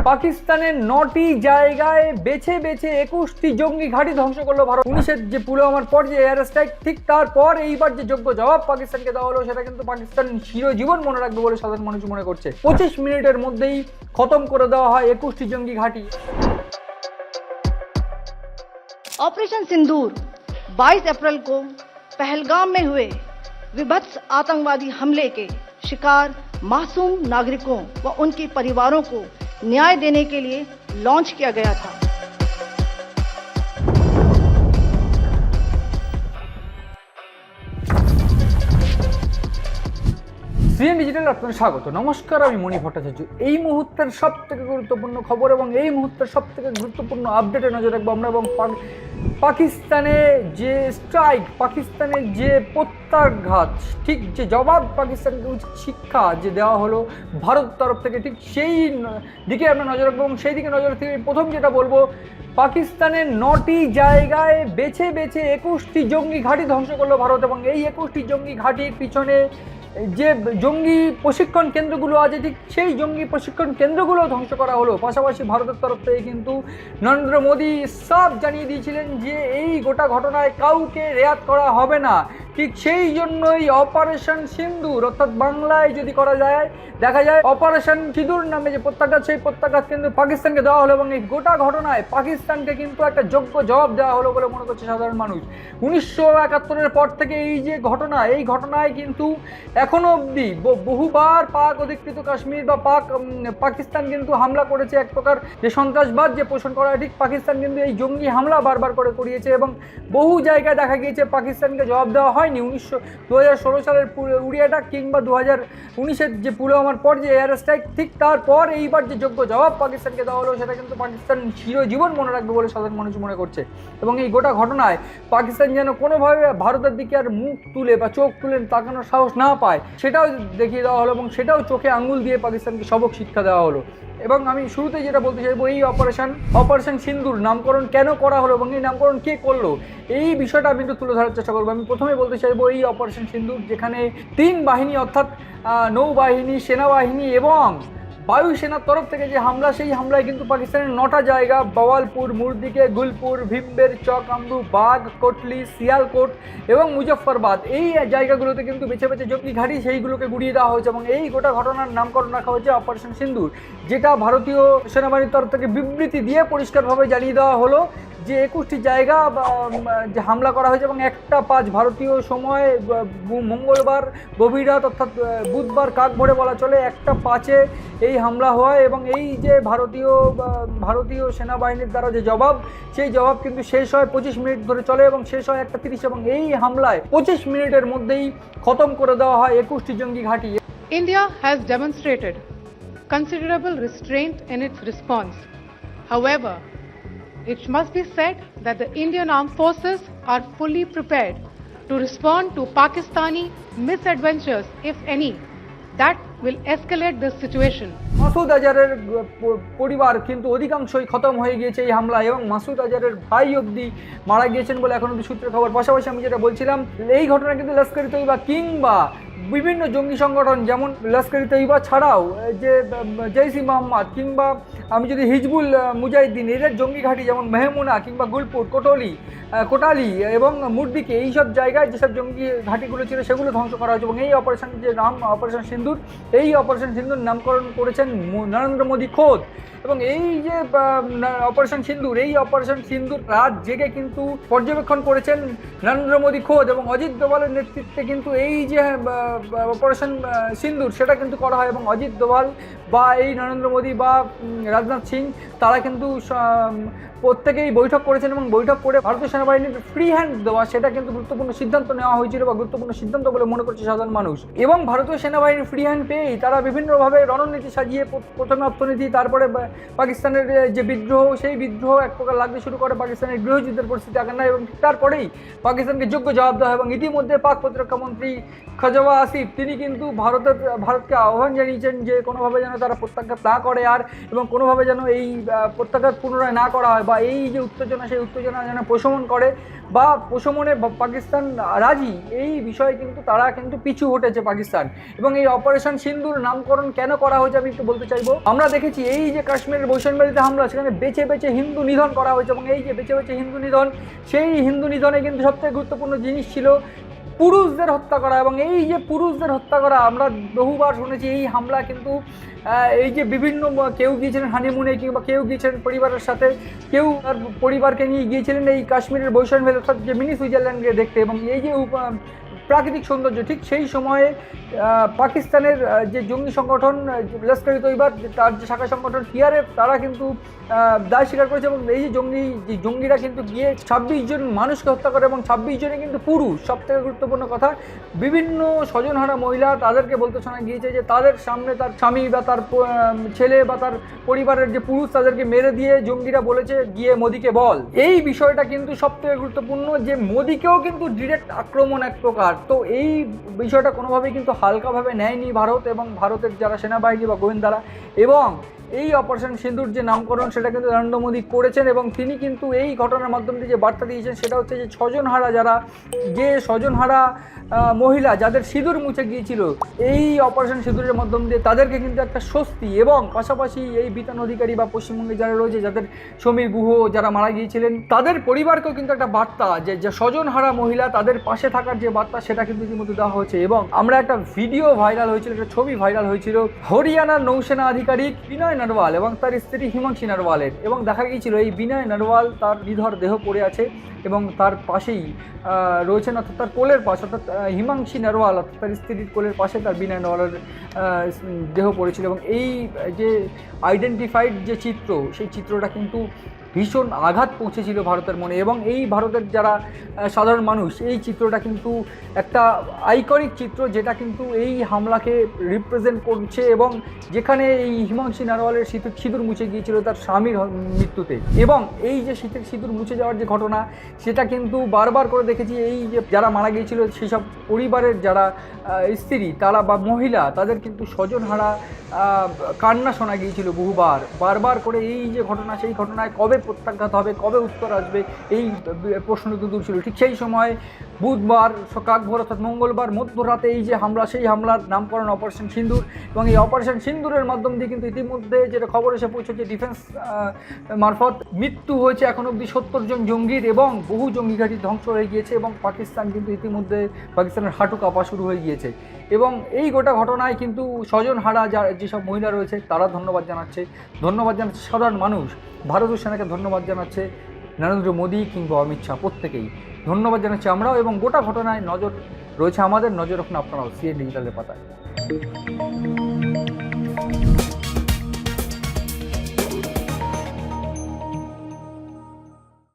পাকিস্তানের নটি জায়গায় বেছে বেছে একুশটি জঙ্গি ঘাঁটি ধ্বংস করলো ভারত উনিশের যে পুলওয়ামার পর যে এয়ার স্ট্রাইক ঠিক তারপর এইবার যে যোগ্য জবাব পাকিস্তানকে দেওয়া হলো সেটা কিন্তু পাকিস্তান চিরজীবন মনে রাখবে বলে সাধারণ মানুষ মনে করছে পঁচিশ মিনিটের মধ্যেই খতম করে দেওয়া হয় একুশটি জঙ্গি ঘাঁটি ऑपरेशन सिंदूर 22 अप्रैल को पहलगाम में हुए विभत्स आतंकवादी हमले के शिकार मासूम नागरिकों व उनके परिवारों को न्याय देने के लिए लॉन्च किया गया था। সিএন ডিজিটাল আপনার স্বাগত। নমস্কার, আমি মণি ভট্টাচার্য। এই মুহূর্তের সব থেকে গুরুত্বপূর্ণ খবর এবং এই মুহূর্তের সব থেকে গুরুত্বপূর্ণ আপডেটে নজর রাখব আমরা এবং পাকিস্তানে যে স্ট্রাইক পাকিস্তানের যে প্রত্যাঘাত, ঠিক যে জবাব পাকিস্তানকে উচিত শিক্ষা যে দেওয়া হলো ভারত তরফ থেকে, ঠিক সেই দিকে আমরা নজর রাখব এবং সেই দিকে নজর থেকে প্রথম যেটা বলব পাকিস্তানের নটি জায়গায় বেছে বেছে একুশটি জঙ্গি ঘাঁটি ধ্বংস করল ভারত এবং এই একুশটি জঙ্গি ঘাঁটির পিছনে যে জঙ্গি প্রশিক্ষণ কেন্দ্রগুলো আছে, ঠিক সেই জঙ্গি প্রশিক্ষণ কেন্দ্রগুলো ধ্বংস করা হলো। পাশাপাশি ভারতের তরফ থেকে কিন্তু নরেন্দ্র মোদী সব জানিয়ে দিয়েছিলেন যে, এই গোটা ঘটনায় কাউকে রেয়াত করা হবে না। ঠিক সেই জন্যই অপারেশন সিন্দুর অর্থাৎ বাংলায় যদি করা যায় দেখা যায় অপারেশন সিঁদুর নামে যে প্রত্যাঘাত সেই প্রত্যাঘাত কিন্তু পাকিস্তানকে দেওয়া হলো এবং এই গোটা ঘটনায় পাকিস্তানকে কিন্তু একটা যোগ্য জবাব দেওয়া হলো বলে মনে করছে সাধারণ মানুষ। উনিশশো একাত্তরের পর থেকে এই যে ঘটনা এই ঘটনায় কিন্তু এখনও অবধি বহুবার পাক অধিকৃত কাশ্মীর বা পাক পাকিস্তান কিন্তু হামলা করেছে। এক প্রকার যে সন্ত্রাসবাদ যে পোষণ করা হয়, ঠিক পাকিস্তান কিন্তু এই জঙ্গি হামলা বারবার করে করিয়েছে এবং বহু জায়গায় দেখা গিয়েছে পাকিস্তানকে জবাব দেওয়া হয়নি, উনিশশো দু সালের পু- উড়ি অ্যাটাক কিংবা দু হাজার উনিশের যে পুলওয়ামার পর যে এয়ার স্ট্রাইক ঠিক তারপর এইবার যে যোগ্য জবাব পাকিস্তানকে দেওয়া হলো, সেটা কিন্তু পাকিস্তান চিরজীবন মনে রাখবে বলে সাধারণ মানুষ মনে করছে। এবং এই গোটা ঘটনায় পাকিস্তান যেন কোনোভাবে ভারতের দিকে আর মুখ তুলে বা চোখ তুলে তাকানোর সাহস না পায়, সেটাও দেখিয়ে দেওয়া হলো এবং সেটাও চোখে আঙুল দিয়ে পাকিস্তানকে সবক শিক্ষা দেওয়া হলো। এবং আমি শুরুতে যেটা বলতে চাইব, এই অপারেশন অপারেশন সিন্দুর নামকরণ কেন করা হলো এবং এই নামকরণ কে করল, এই বিষয়টা আমি একটু তুলে ধরার চেষ্টা করব। আমি প্রথমে বলতে চাইব এই অপারেশন সিন্দুর যেখানে তিন বাহিনী, অর্থাৎ নৌবাহিনী, সেনাবাহিনী এবং বায়ুসেনার তরফ থেকে যে হামলা, সেই হামলায় কিন্তু পাকিস্তানের নটা জায়গা, বওয়ালপুর, মুরদিকে, গুলপুর, ভিম্বের চক, আমরু, বাঘ, কোটলি সিয়ালকোট এবং মুজফ্ফরবাদ। এই জায়গাগুলোতে কিন্তু বেছে বেছে জঙ্গি ঘাঁটি, সেইগুলোকে গুড়িয়ে দেওয়া হয়েছে এবং এই গোটা ঘটনার নামকরণ রাখা হয়েছে অপারেশন সিন্দুর যেটা ভারতীয় সেনাবাহিনীর তরফ থেকে বিবৃতি দিয়ে পরিষ্কারভাবে জানিয়ে দেওয়া হলো। যে একুশটি জায়গা যে হামলা করা হয়েছে এবং একটা পাঁচ ভারতীয় সময় মঙ্গলবার গভীর রাত অর্থাৎ বুধবার কাক ভরে বলা চলে একটা পাঁচে এই হামলা হয় এবং এই যে ভারতীয় ভারতীয় সেনাবাহিনীর দ্বারা যে জবাব সেই জবাব কিন্তু শেষ হয় পঁচিশ মিনিট ধরে চলে এবং শেষ হয় একটা তিরিশ এবং এই হামলায় পঁচিশ মিনিটের মধ্যেই খতম করে দেওয়া হয় একুশটি জঙ্গি ঘাঁটি India has demonstrated considerable restraint in its response. However, it must be said that the Indian armed forces are fully prepared to respond to Pakistani misadventures, if any, that will escalate the situation. Masood আজারের পরিবার কিন্তু অধিকাংশই খতম হয়ে গিয়েছে এই হামলায় এবং মাসুদ আজারের ভাই অবধি মারা গিয়েছেন বলে এখন অব্দি সূত্রের খবর পাশাপাশি আমি যেটা বলছিলাম এই ঘটনা কিন্তু লস্করি তৈবা কিংবা বিভিন্ন জঙ্গি সংগঠন যেমন লস্করি তৈবা ছাড়াও যে জৈসি মোহাম্মদ কিংবা আমি যদি হিজবুল মুজাহিদ্দিন, এদের জঙ্গি ঘাঁটি যেমন মেহমুনা কিংবা গুলপুর, কোটলি কোটালি এবং মুরদিকে এইসব জায়গায় যেসব জঙ্গি ঘাঁটিগুলো ছিল সেগুলো ধ্বংস করা হয়েছে এবং এই অপারেশন যে নাম অপারেশন সিন্ধুর এই অপারেশন সিন্ধুর নামকরণ করেছেন নরেন্দ্র মোদী খোদ। এবং এই যে অপারেশন সিন্দুর, এই অপারেশন সিন্ধুর রাত জেগে কিন্তু পর্যবেক্ষণ করেছেন নরেন্দ্র মোদী খোদ এবং অজিত দোভালের নেতৃত্বে কিন্তু এই যে অপারেশন সিন্দুর সেটা কিন্তু করা হয় এবং অজিত দোভাল বা এই নরেন্দ্র মোদী বা রাজনাথ সিং, তারা কিন্তু প্রত্যেকেই বৈঠক করেছেন এবং বৈঠক করে ভারতীয় সেনাবাহিনীর ফ্রি হ্যান্ড দেওয়া, সেটা কিন্তু গুরুত্বপূর্ণ সিদ্ধান্ত নেওয়া হয়েছিল বা গুরুত্বপূর্ণ সিদ্ধান্ত বলে মনে করছে সাধারণ মানুষ। এবং ভারতীয় সেনাবাহিনীর ফ্রি হ্যান্ড পেয়েই তারা বিভিন্নভাবে রণনীতি সাজিয়ে প্রথমে অর্থনীতি, তারপরে পাকিস্তানের যে বিদ্রোহ, সেই বিদ্রোহ এক প্রকার লাগতে শুরু করে পাকিস্তানের গৃহযুদ্ধের পরিস্থিতি আগে না এবং তারপরেই পাকিস্তানকে যোগ্য জবাব দেওয়া এবং ইতিমধ্যে পাক প্রতিরক্ষা মন্ত্রী খজওয়া আসিফ, তিনি কিন্তু ভারতের ভারতকে আহ্বান জানিয়েছেন যে কোনোভাবে যেন তারা প্রত্যাখ্যাত না করে আর এবং কোনো কোনোভাবে যেন এই প্রত্যাঘাত পুনরায় না করা হয় বা এই যে উত্তেজনা, সেই উত্তেজনা যেন প্রশমন করে বা প্রশমনে পাকিস্তান রাজি, এই বিষয়ে কিন্তু তারা কিন্তু পিছু হটেছে পাকিস্তান। এবং এই অপারেশন সিন্ধুর নামকরণ কেন করা হয়েছে আমি একটু বলতে চাইব। আমরা দেখেছি এই যে কাশ্মীরের বৈষম্যবাদীতে হামলা, সেখানে বেছে বেছে হিন্দু নিধন করা হয়েছে এবং এই যে বেছে বেছে হিন্দু নিধন, সেই হিন্দু নিধনে কিন্তু সবথেকে গুরুত্বপূর্ণ জিনিস ছিল পুরুষদের হত্যা করা এবং এই যে পুরুষদের হত্যা করা, আমরা বহুবার শুনেছি এই হামলা কিন্তু এই যে বিভিন্ন কেউ গিয়েছিলেন হানিমুনে কিংবা কেউ গিয়েছিলেন পরিবারের সাথে, কেউ তার পরিবারকে নিয়ে গিয়েছিলেন এই কাশ্মীরের বৈষম্য অর্থাৎ যে মিনি সুইজারল্যান্ডকে দেখতে এবং এই যে প্রাকৃতিক সৌন্দর্য, ঠিক সেই সময়ে পাকিস্তানের যে জঙ্গি সংগঠন লস্কর ই তৈবার তার যে শাখা সংগঠন টিআরএফ, তারা কিন্তু দায় স্বীকার করেছে এবং এই যে জঙ্গি, যে জঙ্গিরা কিন্তু গিয়ে ছাব্বিশ জন মানুষকে হত্যা করে এবং ছাব্বিশ জনে কিন্তু পুরুষ সব থেকে গুরুত্বপূর্ণ কথা, বিভিন্ন স্বজনহারা মহিলা তাদেরকে বলতে শোনা গিয়েছে যে তাদের সামনে তার স্বামী বা তার ছেলে বা তার পরিবারের যে পুরুষ তাদেরকে মেরে দিয়ে জঙ্গিরা বলেছে, গিয়ে মোদিকে বল। এই বিষয়টা কিন্তু সব থেকে গুরুত্বপূর্ণ যে মোদিকেও কিন্তু ডিরেক্ট আক্রমণ এক প্রকার তো এই বিষয়টা কোনোভাবেই কিন্তু হালকাভাবে নেয়নি ভারত এবং ভারতের যারা সেনাবাহিনী বা গোয়েন্দারা। এবং এই অপারেশন সিন্দুর যে নামকরণ, সেটা কিন্তু নরেন্দ্র মোদী করেছেন এবং তিনি কিন্তু এই ঘটনার মাধ্যম দিয়ে যে বার্তা দিয়েছেন, সেটা হচ্ছে যে স্বজনহারা যারা, যে স্বজনহারা মহিলা যাদের সিঁদুর মুছে গিয়েছিল, এই অপারেশন সিঁদুরের মাধ্যম দিয়ে তাদেরকে কিন্তু একটা স্বস্তি এবং পাশাপাশি এই বিতান অধিকারী বা পশ্চিমবঙ্গে যারা রয়েছে, যাদের সমীর গুহ যারা মারা গিয়েছিলেন, তাদের পরিবারকেও কিন্তু একটা বার্তা যে যে স্বজনহারা মহিলা তাদের পাশে থাকার যে বার্তা, সেটা কিন্তু ইতিমধ্যে দেওয়া হয়েছে এবং আমরা একটা ভিডিও ভাইরাল হয়েছিল, একটা ছবি ভাইরাল হয়েছিল। হরিয়ানার নৌসেনা আধিকারিক বিনয় নরওয়াল এবং তার স্ত্রী হিমাংশী নারওয়ালের। এবং দেখা গিয়েছিল, এই বিনয় নারওয়াল তার নিধর দেহ পড়ে আছে এবং তার পাশেই রয়েছেন অর্থাৎ তার কোলের পাশে, অর্থাৎ হিমাংশী নারওয়াল, অর্থাৎ তার স্ত্রীর কোলের পাশে তার বিনয় নারওয়ালের দেহ পড়েছিল। এবং এই যে আইডেন্টিফাইড যে চিত্র, সেই চিত্রটা কিন্তু ভীষণ আঘাত পৌঁছেছিল ভারতের মনে এবং এই ভারতের যারা সাধারণ মানুষ, এই চিত্রটা কিন্তু একটা আইকনিক চিত্র যেটা কিন্তু এই হামলাকে রিপ্রেজেন্ট করছে এবং যেখানে এই হিমাংশী নারওয়ালের সিঁদুর সিঁদুর মুছে গিয়েছিল তার স্বামীর মৃত্যুতে। এবং এই যে শীতের সিঁদুর মুছে যাওয়ার যে ঘটনা, সেটা কিন্তু বারবার করে দেখেছি এই যে যারা মারা গিয়েছিল, সেসব পরিবারের যারা স্ত্রী, তারা বা মহিলা, তাদের কিন্তু স্বজনহারা কান্না শোনা গিয়েছিল বহুবার। বারবার করে এই যে ঘটনা, সেই ঘটনায় কবে প্রত্যাঘাত হবে কবে উত্তর আসবে এই প্রশ্ন কিন্তু ছিল। ঠিক সেই সময় বুধবার কাকভোর অর্থাৎ মঙ্গলবার মধ্যরাতে এই যে হামলা, সেই হামলার নামকরণ অপারেশন সিন্দুর এবং এই অপারেশন সিন্দুরের মাধ্যম দিয়ে কিন্তু ইতিমধ্যে যেটা খবর এসে পৌঁছেছে ডিফেন্স মারফত মৃত্যু হয়েছে এখন অবধি সত্তর জন জঙ্গির এবং বহু জঙ্গি ঘাঁটি ধ্বংস হয়ে গিয়েছে এবং পাকিস্তান কিন্তু ইতিমধ্যে পাকিস্তানের হাঁটু কাঁপা শুরু হয়ে গিয়েছে। এবং এই গোটা ঘটনায় কিন্তু স্বজন হারা যা যেসব মহিলা রয়েছে তারা ধন্যবাদ জানাচ্ছে। ধন্যবাদ জানাচ্ছে সাধারণ মানুষ। ভারতীয় সেনাকে ধন্যবাদ জানাচ্ছে নরেন্দ্র মোদী কিংবা অমিত শাহ প্রত্যেকেই। ধন্যবাদ জানাচ্ছি আমরাও এবং গোটা ঘটনায় নজর রয়েছে আমাদের, নজর রাখুন আপনারাও সিএ ডিজিটালের পাতায়।